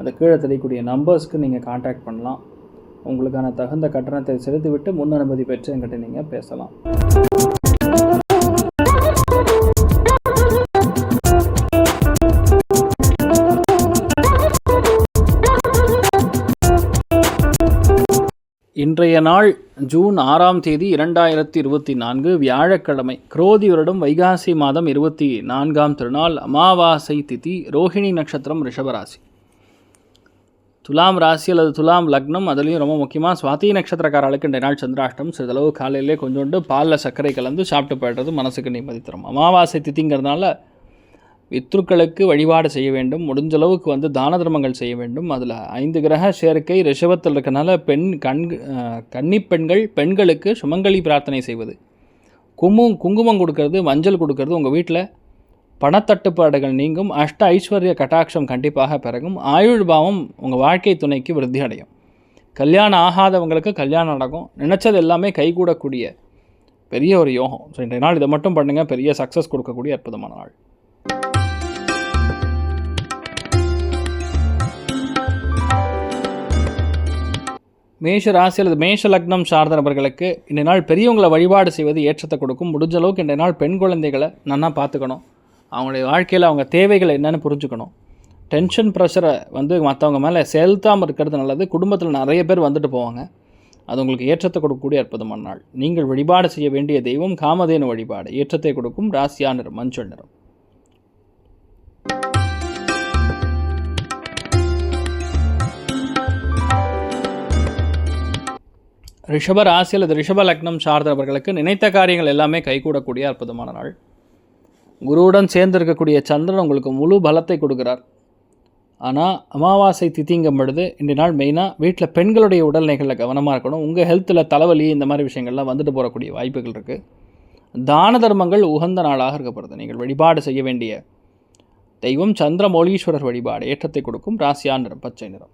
அந்த கீழே தெரியக்கூடிய நம்பர்ஸ்க்கு நீங்கள் காண்டாக்ட் பண்ணலாம். உங்களுக்கான தகுந்த கட்டணத்தை செலுத்திவிட்டு முன் அனுமதி பெற்று என்கிட்ட நீங்கள் பேசலாம். இன்றைய நாள் ஜூன் ஆறாம் தேதி இரண்டாயிரத்தி இருபத்தி நான்கு வியாழக்கிழமை. குரோதி வருடம் வைகாசி மாதம் இருபத்தி நான்காம் திருநாள் அமாவாசை திதி ரோஹிணி நட்சத்திரம் ரிஷபராசி. துலாம் ராசி அல்லது துலாம் லக்னம் அதுலேயும் ரொம்ப முக்கியமாக சுவாதி நட்சத்திரக்காரர்களுக்கு இந்த நாள் சந்திராஷ்டம். சிறிதளவு காலையிலே கொஞ்சோண்டு பாலில் சர்க்கரை கலந்து சாப்பிட்டு போய்டுறது மனசுக்கு நிம்மதி தரும். அமாவாசை திதிங்கிறதுனால பித்ருக்களுக்கு வழிபாடு செய்ய வேண்டும். முடிஞ்ச அளவுக்கு வந்து தான தர்மங்கள் செய்ய வேண்டும். அதில் ஐந்து கிரக சேர்க்கை ரிஷபத்தில் இருக்கனால பெண் கண் கன்னி பெண்கள் பெண்களுக்கு சுமங்கலி பிரார்த்தனை செய்வது. கும்பம் குங்குமம் கொடுக்கறது மஞ்சள் கொடுக்கறது உங்கள் வீட்டில் பணத்தட்டுப்பாடுகள் நீங்கும் அஷ்ட ஐஸ்வர்ய கட்டாட்சம் கண்டிப்பாக பிறகும் ஆயுள் பாவம் உங்கள் வாழ்க்கை துணைக்கு விருத்தி அடையும். கல்யாணம் ஆகாதவங்களுக்கு கல்யாணம் நடக்கும். நினச்சது எல்லாமே கைகூடக்கூடிய பெரிய ஒரு யோகம். ஸோ இன்றைய நாள் இதை மட்டும் பண்ணுங்கள் பெரிய சக்ஸஸ் கொடுக்கக்கூடிய அற்புதமான நாள். மேஷ ராசியில் மேஷ லக்னம் சார்ந்த நபர்களுக்கு இன்றைய நாள் பெரியவங்களை வழிபாடு செய்வது ஏற்றத்தை கொடுக்கும். முடிஞ்ச அளவுக்கு இன்றைய நாள் பெண் குழந்தைகளை நன்னா பார்த்துக்கணும். அவங்களுடைய வாழ்க்கையில் அவங்க தேவைகள் என்னென்னு புரிஞ்சுக்கணும். டென்ஷன் ப்ரெஷரை வந்து மற்றவங்க மேலே செலுத்தாமல் இருக்கிறது நல்லது. குடும்பத்தில் நிறைய பேர் வந்துட்டு போவாங்க. அது உங்களுக்கு ஏற்றத்தை கொடுக்கக்கூடிய அற்புதமான நாள். நீங்கள் வழிபாடு செய்ய வேண்டிய தெய்வம் காமதேனு வழிபாடு. ஏற்றத்தை கொடுக்கும் ராசியா நிறம் மஞ்சள் நிறம் ரிஷப ராசி அல்லது ரிஷப லக்னம் சார்ந்தவர்களுக்கு நினைத்த காரியங்கள் எல்லாமே கைகூடக்கூடிய அற்புதமான நாள். குருவுடன் சேர்ந்து இருக்கக்கூடிய சந்திரன் உங்களுக்கு முழு பலத்தை கொடுக்குறார். ஆனால் அமாவாசை திதிங்கும் பொழுது இன்றைய நாள் மெயினாக வீட்டில் பெண்களுடைய உடல்நிலைகளில் கவனமாக இருக்கணும். உங்கள் ஹெல்த்தில் தலைவலி இந்த மாதிரி விஷயங்கள்லாம் வந்துட்டு போகக்கூடிய வாய்ப்புகள் இருக்குது தான தர்மங்கள் உகந்த நாளாக இருக்கப்படுது நீங்கள் வழிபாடு செய்ய வேண்டிய தெய்வம் சந்திரமௌலீஸ்வரர் வழிபாடு ஏற்றத்தை கொடுக்கும். ராசியா நிறம் பச்சை நிறம்.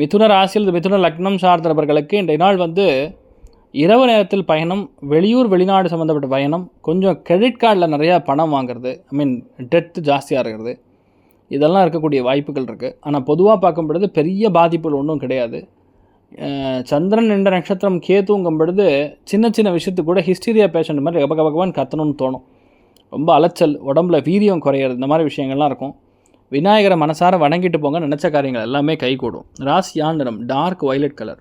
மிதுன ராசியில் மிதுன லக்னம் சார்ந்தவர்களுக்கு இன்றைய நாள் வந்து இரவு நேரத்தில் பயணம் வெளியூர் வெளிநாடு சம்மந்தப்பட்ட பயணம் கொஞ்சம் கிரெடிட் கார்டில் நிறையா பணம் வாங்குறது ஐ மீன் டெத்து ஜாஸ்தியாக இருக்கிறது. இதெல்லாம் இருக்கக்கூடிய வாய்ப்புகள் இருக்குது ஆனால் பொதுவாக பார்க்கும் பொழுது பெரிய பாதிப்புகள் ஒன்றும் கிடையாது. சந்திரன் என்ற நட்சத்திரம் கேத்துங்கும் பொழுது சின்ன சின்ன விஷயத்துக்கு கூட ஹிஸ்டீரியா பேஷண்ட் மாதிரி கப கபகவான் கத்தணும்னு தோணும். ரொம்ப அலைச்சல் உடம்புல வீரியம் குறையிறது இந்த மாதிரி விஷயங்கள்லாம் இருக்கும். விநாயகரை மனசார வணங்கிட்டு போங்க நினச்ச காரியங்கள் எல்லாமே கைகூடும். ராசியா நிறம் டார்க் வயலட் கலர்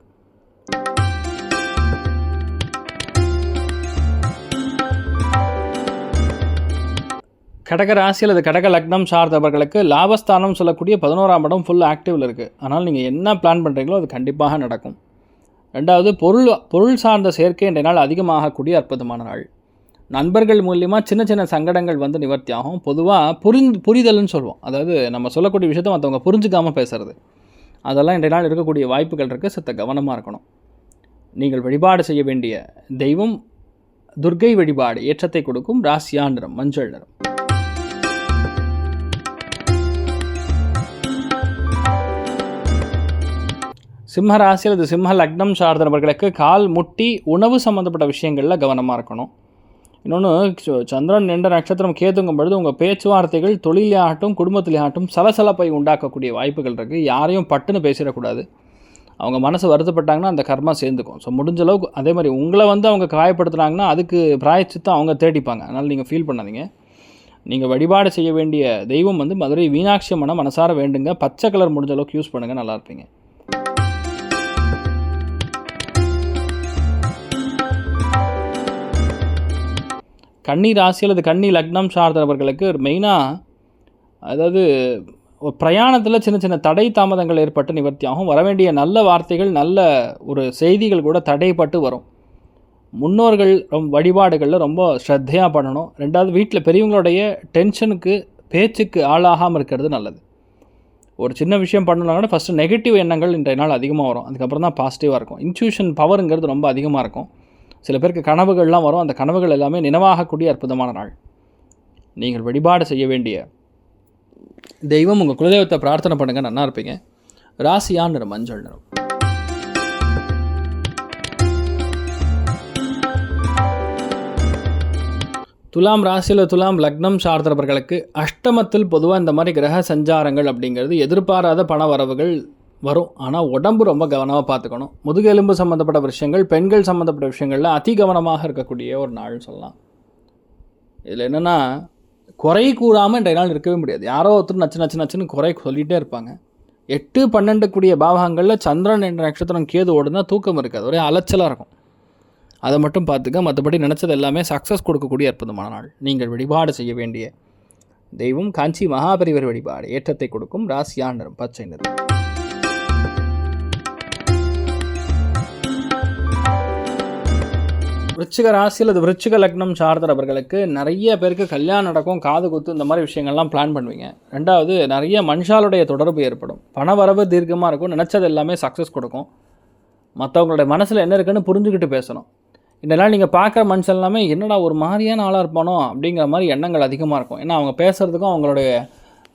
கடக ராசியில் அது கடக லக்னம் சார்ந்தவர்களுக்கு லாபஸ்தானம் சொல்லக்கூடிய பதினோராம் இடம் ஃபுல் ஆக்டிவில் இருக்குது ஆனால் நீங்கள் என்ன பிளான் பண்ணுறீங்களோ அது கண்டிப்பாக நடக்கும். ரெண்டாவது பொருள் பொருள் சார்ந்த சேர்க்கை இன்றைய நாள் அதிகமாகக்கூடிய அற்புதமான நாள். நண்பர்கள் மூலியமாக சின்ன சின்ன சங்கடங்கள் வந்து நிவர்த்தி ஆகும் பொதுவாக புரிந்து புரிதல்னு சொல்லுவோம் அதாவது நம்ம சொல்லக்கூடிய விஷயத்த மற்றவங்க புரிஞ்சுக்காமல் பேசுகிறது அதெல்லாம் இன்றைய நாள் இருக்கக்கூடிய வாய்ப்புகள் இருக்குது சித்த கவனமாக இருக்கணும். நீங்கள் வழிபாடு செய்ய வேண்டிய தெய்வம் துர்கை வழிபாடு ஏற்றத்தை கொடுக்கும் ராசியா நிறம் மஞ்சள் நிறம் சிம்ம ராசி அல்லது சிம்ம லக்னம் சார்ந்த நபர்களுக்கு கால் முட்டி உணவு சம்மந்தப்பட்ட விஷயங்களில் கவனமாக இருக்கணும். இன்னொன்று சந்திரன் என்ற நட்சத்திரம் கேதுங்கும் பொழுது உங்கள் பேச்சுவார்த்தைகள் தொழிலையாகட்டும் குடும்பத்திலேயாகட்டும் சலசலப்பை உண்டாக்கக்கூடிய வாய்ப்புகள் இருக்குது யாரையும் பட்டுன்னு பேசிடக்கூடாது. அவங்க மனசு வருத்தப்பட்டாங்கன்னா அந்த கர்மா சேர்ந்துக்கும். ஸோ முடிஞ்ச அளவுக்கு அதே மாதிரி உங்களை வந்து அவங்க காயப்படுத்துனாங்கன்னா அதுக்கு பிராயச்சித்தம் அவங்க தேடிப்பாங்க. அதனால் நீங்கள் ஃபீல் பண்ணாதீங்க. நீங்கள் வழிபாடு செய்ய வேண்டிய தெய்வம் வந்து மதுரை மீனாட்சி மனம் மனசார வேண்டுங்க. பச்சை கலர் முடிஞ்ச அளவுக்கு யூஸ் பண்ணுங்கள் நல்லா இருப்பீங்க. கன்னி ராசி அல்லது கன்னி லக்னம் சார்ந்தவர்களுக்கு மெயினாக அதாவது பிரயாணத்தில் சின்ன சின்ன தடை தாமதங்கள் ஏற்பட்டு நிவர்த்தி ஆகும் வரவேண்டிய நல்ல வார்த்தைகள் நல்ல ஒரு செய்திகள் கூட தடைப்பட்டு வரும். முன்னோர்கள் ரொம்ப வழிபாடுகளில் ரொம்ப ஸ்ரத்தையாக பண்ணணும். ரெண்டாவது வீட்டில் பெரியவங்களுடைய டென்ஷனுக்கு பேச்சுக்கு ஆளாகாமல் இருக்கிறது நல்லது. ஒரு சின்ன விஷயம் பண்ணணும்னா கூட ஃபஸ்ட்டு நெகட்டிவ் எண்ணங்கள் இன்றைய நாள் அதிகமாக வரும். அதுக்கப்புறம் தான் பாசிட்டிவாக இருக்கும். இன்ட்யூஷன் பவருங்கிறது ரொம்ப அதிகமாக இருக்கும். சில பேருக்கு கனவுகள்லாம் வரும். அந்த கனவுகள் எல்லாமே நினைவாகக்கூடிய அற்புதமான நாள். நீங்கள் வழிபாடு செய்ய வேண்டிய தெய்வம் உங்கள் குலதெய்வத்தை பிரார்த்தனை பண்ணுங்கள் நல்லா இருப்பீங்க. ராசியான்னு நிறம் மஞ்சள் நிறம். துலாம் ராசியில் துலாம் லக்னம் சார்ந்தவர்களுக்கு அஷ்டமத்தில் பொதுவாக இந்த மாதிரி கிரக சஞ்சாரங்கள் அப்படிங்கிறது எதிர்பாராத பண வரவுகள் வரும். ஆனால் உடம்பு ரொம்ப கவனமாக பார்த்துக்கணும். முதுகெலும்பு சம்மந்தப்பட்ட விஷயங்கள் பெண்கள் சம்மந்தப்பட்ட விஷயங்களில் அதி கவனமாக இருக்கக்கூடிய ஒரு நாள் சொல்லலாம். இதில் என்னென்னா குறை கூறாமல் இன்றைய நாள் இருக்கவே முடியாது. யாரோ ஒருத்தர் நச்சு நச்சு நச்சுன்னு குறை சொல்லிகிட்டே இருப்பாங்க. எட்டு பன்னெண்டு கூடிய பாவகங்களில் சந்திரன் என்ற நட்சத்திரம் கேது ஓடுனா தூக்கம் இருக்காது. ஒரே அலைச்சலாக இருக்கும். அதை மட்டும் பார்த்துக்க மற்றபடி நினச்சது எல்லாமே சக்ஸஸ் கொடுக்கக்கூடிய அற்புதமான நாள். நீங்கள் வழிபாடு செய்ய வேண்டிய தெய்வம் காஞ்சி மகாபரிவர் வழிபாடு. ஏற்றத்தை கொடுக்கும் ராசியா நிறம் பச்சை நிறம். விருச்சிக ராசியில் அது விருச்சிக லக்னம் சார்ந்தவர்களுக்கு நிறைய பேருக்கு கல்யாணம் நடக்கும் காது குத்து இந்த மாதிரி விஷயங்கள்லாம் பிளான் பண்ணுவீங்க. ரெண்டாவது நிறைய மனுஷாலுடைய தொடர்பு ஏற்படும். பண வரவு தீர்க்கமாக இருக்கும் நினச்சது எல்லாமே சக்ஸஸ் கொடுக்கும். மற்றவங்களுடைய மனசில் என்ன இருக்குன்னு புரிஞ்சுக்கிட்டு பேசணும். இந்த நாள் நீங்கள் பார்க்குற மனுஷன் எல்லாமே என்னடா ஒரு மாதிரியான ஆளாக இருப்பானோ அப்படிங்கிற மாதிரி எண்ணங்கள் அதிகமாக இருக்கும். ஏன்னா அவங்க பேசுகிறதுக்கும் அவங்களுடைய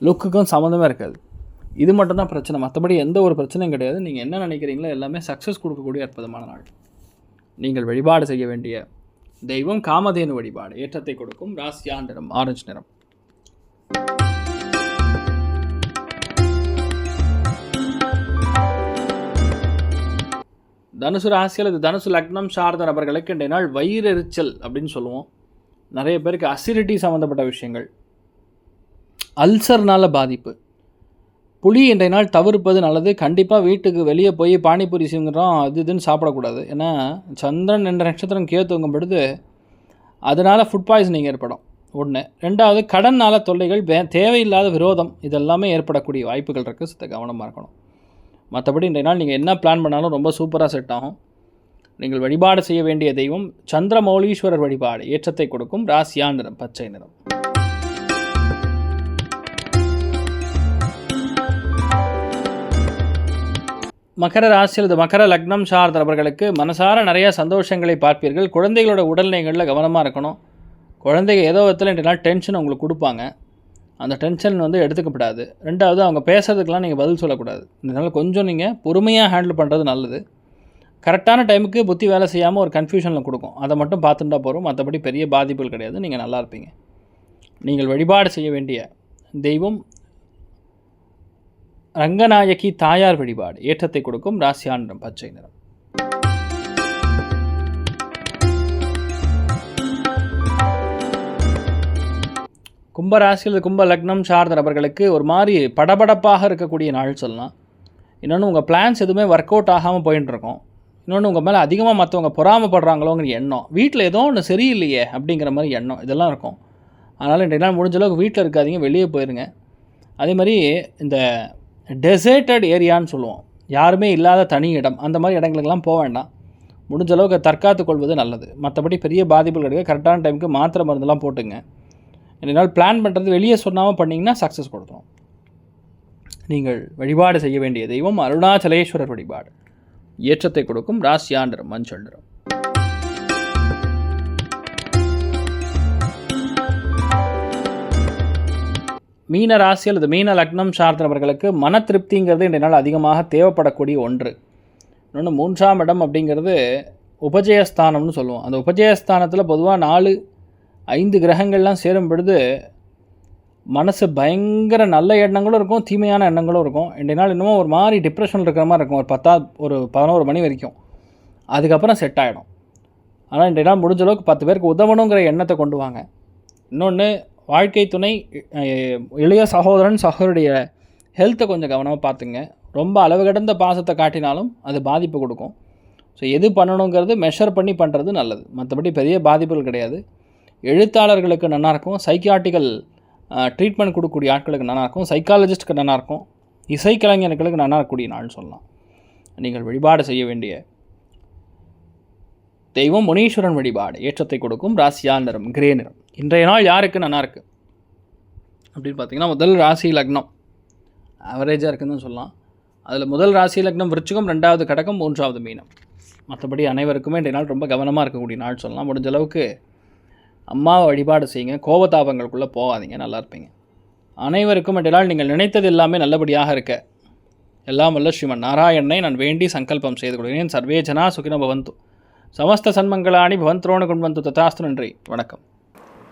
லுக்குக்கும் சம்மந்தமே இருக்காது. இது மட்டும்தான் பிரச்சனை. மற்றபடி எந்த ஒரு பிரச்சனையும் கிடையாது. நீங்கள் என்ன நினைக்கிறீங்களோ எல்லாமே சக்ஸஸ் கொடுக்கக்கூடிய அற்புதமான நாள். நீங்கள் வழிபாடு செய்ய வேண்டிய தெய்வம் காமதேனு வழிபாடு. ஏற்றத்தை கொடுக்கும் ராசியா நிறம் ஆரஞ்சு நிறம். தனுசு ராசியில் இது தனுசு லக்னம் சார்ந்த நபர்களுக்கு இன்றைய நாள் வயிறெரிச்சல் அப்படின்னு சொல்லுவோம். நிறைய பேருக்கு அசிடிட்டி சம்மந்தப்பட்ட விஷயங்கள். அல்சர்னால் பாதிப்பு. புளி இன்றைய நாள் தவிர்ப்பது நல்லது. கண்டிப்பாக வீட்டுக்கு வெளியே போய் பானிபூரி சிங்கிறோம் அது இதுன்னு சாப்பிடக்கூடாது. ஏன்னா சந்திரன் என்ற நட்சத்திரம் கேத்துங்கும் பொழுது அதனால் ஃபுட் பாய்சனிங் ஏற்படும். ஒன்று ரெண்டாவது கடன்னால தொல்லைகள் வே தேவையில்லாத விரோதம் இதெல்லாமே ஏற்படக்கூடிய வாய்ப்புகள் இருக்குது சித்த கவனமாக இருக்கணும். மற்றபடி இன்றைய நாள் நீங்கள் என்ன பிளான் பண்ணாலும் ரொம்ப சூப்பராக செட் ஆகும். நீங்கள் வழிபாடு செய்ய வேண்டிய தெய்வம் சந்திரமௌலீஸ்வரர் வழிபாடு ஏற்றத்தை கொடுக்கும். ராசியா நிறம் பச்சை நிறம். மகர ராசி அல்லது மகர லக்னம் சார்ந்தவர்களுக்கு மனசார நிறைய சந்தோஷங்களை பார்ப்பீர்கள். குழந்தைகளோட உடல்நிலைகளில் கவனமாக இருக்கணும். குழந்தைங்க ஏதோ விதத்தில் இன்றைய நாள் டென்ஷன் உங்களுக்கு கொடுப்பாங்க. அந்த டென்ஷன் வந்து எடுத்துக்கப்படாது. ரெண்டாவது அவங்க பேசுகிறதுக்கெலாம் நீங்கள் பதில் சொல்லக்கூடாது. இதனால் கொஞ்சம் நீங்கள் பொறுமையாக ஹேண்டில் பண்ணுறது நல்லது. கரெக்டான டைமுக்கு புத்தி வேலை செய்யாமல் ஒரு கன்ஃபியூஷனில் கொடுக்கும். அதை மட்டும் பார்த்துட்டா போகிறோம் மற்றபடி பெரிய பாதிப்புகள் கிடையாது. நீங்கள் நல்லா இருப்பீங்க. நீங்கள் வழிபாடு செய்ய வேண்டிய தெய்வம் ரங்கநாயகி தாயார் வழிபாடு ஏற்றத்தை கொடுக்கும் ராசியாண்டம் பச்சை நிறம் கும்பராசியில் கும்ப லக்னம் சார்ந்த நபர்களுக்கு ஒரு மாதிரி படபடப்பாக இருக்கக்கூடிய நாள் சொல்லலாம். இன்னொன்று உங்கள் பிளான்ஸ் எதுவுமே ஒர்க் அவுட் ஆகாமல் போயிட்டுருக்கோம் இன்னொன்று உங்கள் மேலே அதிகமாக மற்றவங்க பொறாமப்படுறாங்களோங்கிற எண்ணம். வீட்டில் ஏதோ ஒன்று சரியில்லையே அப்படிங்கிற மாதிரி எண்ணம். இதெல்லாம் இருக்கும். அதனால் இன்றைய நாள் முடிஞ்ச அளவுக்கு வீட்டில் இருக்காதீங்க வெளியே போயிருங்க. அதே மாதிரி இந்த டெசர்ட்டட் ஏரியான்னு சொல்லுவோம். யாருமே இல்லாத தனி இடம். அந்த மாதிரி இடங்களுக்கெல்லாம் போக வேண்டாம். முடிஞ்ச அளவுக்கு தற்காத்து கொள்வது நல்லது. மற்றபடி பெரிய பாதிப்புகள் கிடையாது கரெக்டான டைமுக்கு மாத்திரை மருந்தெல்லாம் போட்டுங்க. என்னால் பிளான் பண்ணுறது வெளியே சொன்னாமல் பண்ணிங்கன்னா சக்ஸஸ் கொடுத்துரும். நீங்கள் வழிபாடு செய்ய வேண்டிய தெய்வம் அருணாச்சலேஸ்வரர் வழிபாடு. ஏற்றத்தை கொடுக்கும் ராசியாண்டரும் மஞ்சள் நிறம். மீன ராசி அல்லது மீன லக்னம் சார்ந்தவர்களுக்கு மன திருப்திங்கிறது இன்றைய நாள் அதிகமாக தேவைப்படக்கூடிய ஒன்று. இன்னொன்று மூன்றாம் இடம் அப்படிங்கிறது உபஜயஸ்தானம்னு சொல்லுவோம். அந்த உபஜயஸ்தானத்தில் பொதுவாக நாலு ஐந்து கிரகங்கள்லாம் சேரும் பொழுது மனசு பயங்கர நல்ல எண்ணங்களும் இருக்கும் தீமையான எண்ணங்களும் இருக்கும். இன்றைய நாள் இன்னமும் ஒரு மாதிரி டிப்ரெஷன் இருக்கிற மாதிரி இருக்கும். ஒரு பத்தா ஒரு பதினோரு மணி வரைக்கும். அதுக்கப்புறம் செட் ஆகிடும் ஆனால் இன்றைய நாள் முடிஞ்ச அளவுக்கு பத்து பேருக்கு உதவணுங்கிற எண்ணத்தை கொண்டு வாங்க. இன்னொன்று வாழ்க்கை துணை இளைய சகோதரன் சகோதரிய ஹெல்த்தை கொஞ்சம் கவனமாக பார்த்துங்க. ரொம்ப அளவு கடந்த பாசத்தை காட்டினாலும் அது பாதிப்பு கொடுக்கும். ஸோ எது பண்ணணுங்கிறது மெஷர் பண்ணி பண்ணுறது நல்லது. மற்றபடி பெரிய பாதிப்புகள் கிடையாது. எழுத்தாளர்களுக்கு நல்லாயிருக்கும் சைக்கியாட்டிக்கல் ட்ரீட்மெண்ட் கொடுக்கக்கூடிய ஆட்களுக்கு நல்லாயிருக்கும் சைக்காலஜிஸ்ட்டுக்கு நல்லாயிருக்கும் இருக்கும். இசைக்கலைஞர்களுக்கு நல்லா இருக்கக்கூடிய நாள்னு சொல்லலாம். நீங்கள் வழிபாடு செய்ய வேண்டிய தெய்வம் முனீஸ்வரன் வழிபாடு. ஏற்றத்தை கொடுக்கும். ராசியா நிறம் கிரே நிறம் இன்றைய நாள் யாருக்கு நல்லாயிருக்கு அப்படின்னு பார்த்தீங்கன்னா முதல் ராசி லக்னம். ஆவரேஜாக இருக்குன்னு சொல்லலாம். அதில் முதல் ராசி லக்னம் விருச்சிகம் ரெண்டாவது கடகம் மூன்றாவது மீனம். மற்றபடி அனைவருக்குமே இன்றைய நாள் ரொம்ப கவனமாக இருக்கக்கூடிய நாள் சொல்லலாம். முடிஞ்ச அளவுக்கு அம்மாவை வழிபாடு செய்யுங்க. கோபதாபங்களுக்குள்ளே போகாதீங்க. நல்லா இருப்பீங்க. அனைவருக்கும் இன்றைய நாள் நீங்கள் நினைத்தது எல்லாமே நல்லபடியாக இருக்க. எல்லாம் வல்ல ஸ்ரீமன் நாராயணனை நான் வேண்டி சங்கல்பம் செய்து கொள்கிறேன். சர்வே ஜனா சுகினோ பவந்து. சமஸ்த சன்மங்களாணி கொண்டு குண்வந்து ததாஸ்து நன்றி. வணக்கம்.